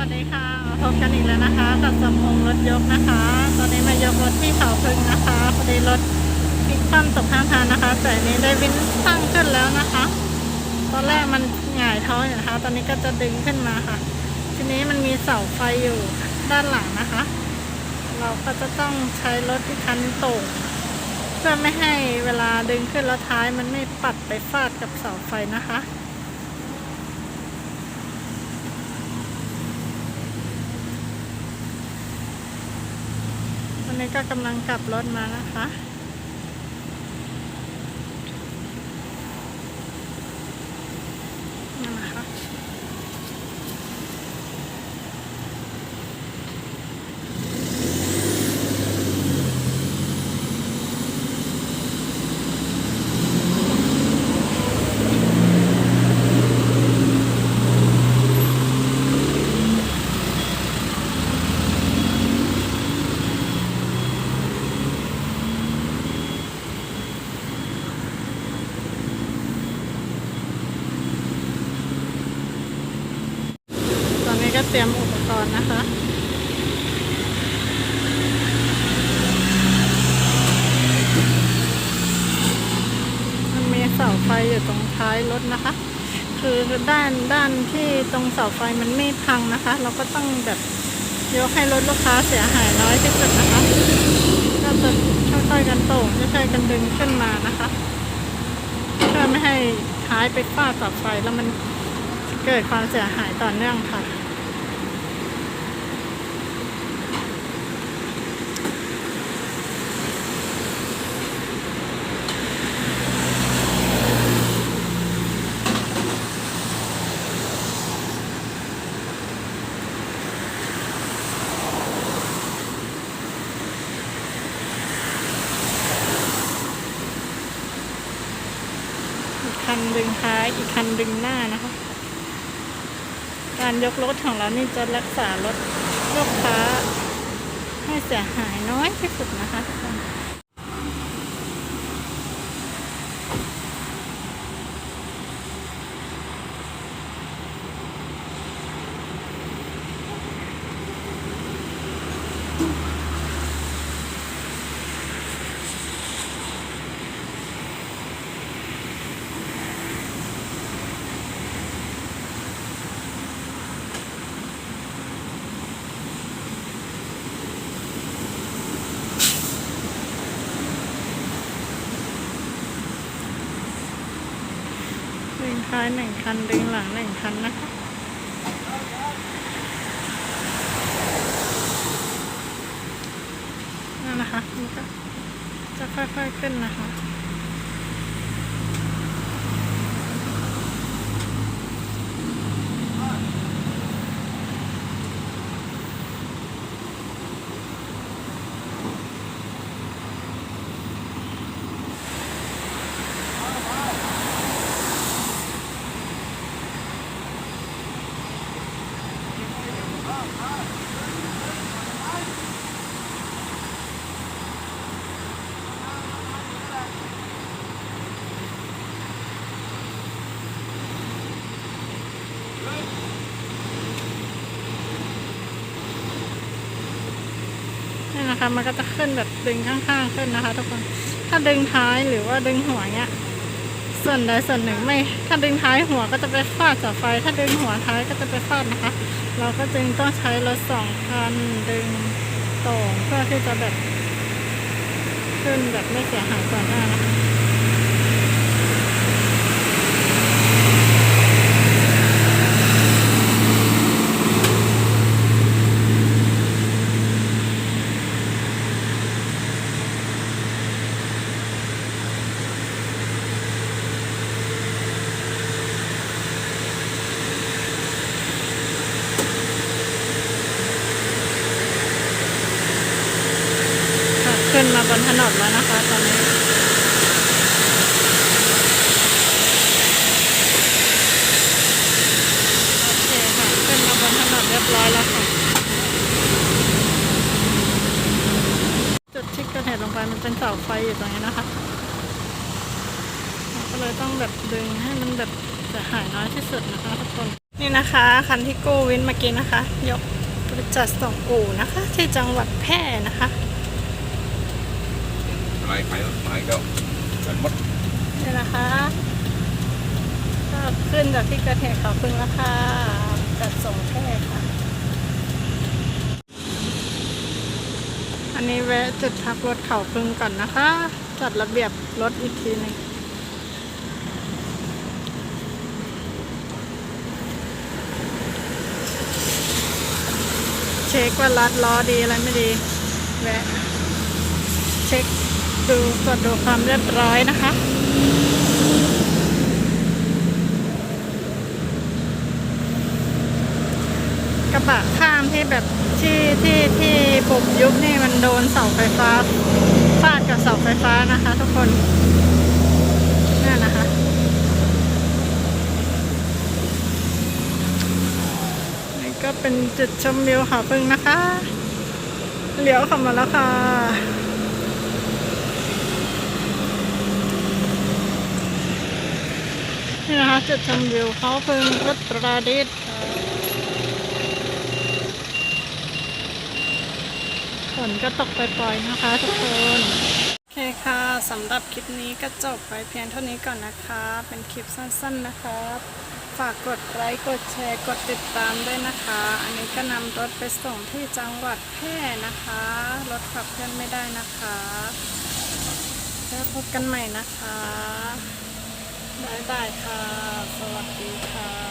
วัสดีค่ะพบกันอีกแล้วนะคะ กับสมพงรถยกนะคะ ตอนนี้มายกรถที่เขาพึ่งนะคะพอดีรถพลิกคว่ำตกข้างทางนะคะ แต่นี้ได้วินตั้งขึ้นแล้วนะคะ ตอนแรกมันหงายท้องอยู่นะคะ ตอนนี้ก็จะดึงขึ้นมาค่ะ ทีนี้มันมีเสาไฟอยู่ด้านหลังนะคะ เราก็จะต้องใช้รถที่คันต่งเพื่อไม่ให้เวลาดึงขึ้นแล้วท้ายมันไม่ปัดไปฟาดกับเสาไฟนะคะ นี้ก็กำลังกลับรถมานะคะ เตรียมอุปกรณ์นะคะมันมีเสาไฟอยู่ตรงท้ายรถนะคะ คือด้านด้านที่ตรงเสาไฟมันไม่พังนะคะ เราก็ต้องแบบยกให้รถลูกค้าเสียหายน้อยที่สุดนะคะก็จะค่อยๆกันโต่งค่อยๆกันดึงขึ้นมานะคะเพื่อไม่ให้ท้ายไปฟาดเสาไฟแล้วมันเกิดความเสียหายต่อเนื่องค่ะ คันดึงท้ายอีกคันดึงหน้านะคะ การยกรถของเรานี่จะรักษารถลูกค้าให้เสียหายน้อยที่สุดนะคะ ดึงท้ายหนึ่งคัน ดึงหลังหนึ่งคันนะคะนั่นนะคะมันก็จะค่อยๆขึ้นนะคะ นะคะ มันก็จะขึ้นแบบดึงข้างๆขึ้นนะคะ ทุกคน ถ้าดึงท้ายหรือว่าดึงหัวเนี้ย ส่วนใดส่วนหนึ่งไม่ ถ้าดึงท้ายหัวก็จะไปฟาดเสาไฟ ถ้าดึงหัวท้ายก็จะไปฟาดนะคะ เราก็จึงต้องใช้รถสองคันดึงโต่งเพื่อที่จะแบบขึ้นแบบไม่เสียหายต่อหน้านะคะ ค่ะขึ้น มาบนถนนแล้วนะคะตอนนี้โอเคค่ะขึ้นมาบนถนนเรียบร้อยแล้วค่ะ จุดที่เกิดเหตุลงไปมันเป็นเสาไฟอยู่ตรงนี้นะคะก็เลยต้องแบบดึงให้มันแบบเสียหายน้อยที่สุดนะคะทุกคนนี่นะคะคันที่กู้วินเมื่อกี้นะคะ ยกบริจัดส่งอู่นะคะ ที่จังหวัดแพร่นะคะ ไม้ไม้ไม้ก็กันหมดนี่นะคะก็ขึ้นจากที่เกิดเหตุเขาพึ่งแล้วค่ะจัดส่งแพร่ค่ะ อันนี้แวะจุดพักรถเขาพึ่งก่อนนะคะ จัดระเบียบรถอีกทีหนึงเช็คว่ารัดล้อดีอะไรไม่ดี แวะ เช็ค ดูตรวจดูความเรียบร้อยนะคะกระบะข้ามที่แบบที่ที่ที่ปุบยุบนี่มันโดนเสาไฟฟ้าฟาดกับเสาไฟฟ้านะคะทุกคนนั่นนะคะ นี่ก็เป็นจุดชมวิวเขาพึ่งนะคะ เลี้ยวเข้ามาแล้วค่ะ นี่นะคะจุดชมวิวเขาพึ่งรัตราดิษฝนก็ตกปล่อยๆนะคะทุกคนโอเคค่ะสำหรับคลิปนี้ก็จบไปเพียงเท่านี้ก่อนนะคะ เป็นคลิปสั้นๆนะคะฝากกดไลค์กดแชร์กดติดตามด้วยนะคะ อันนี้ก็นำรถไปส่งที่จังหวัดแพร่นะคะ รถขับเคลื่อนไม่ได้นะคะแล้วพบกันใหม่นะคะ บายบายค่ะ สวัสดีค่ะ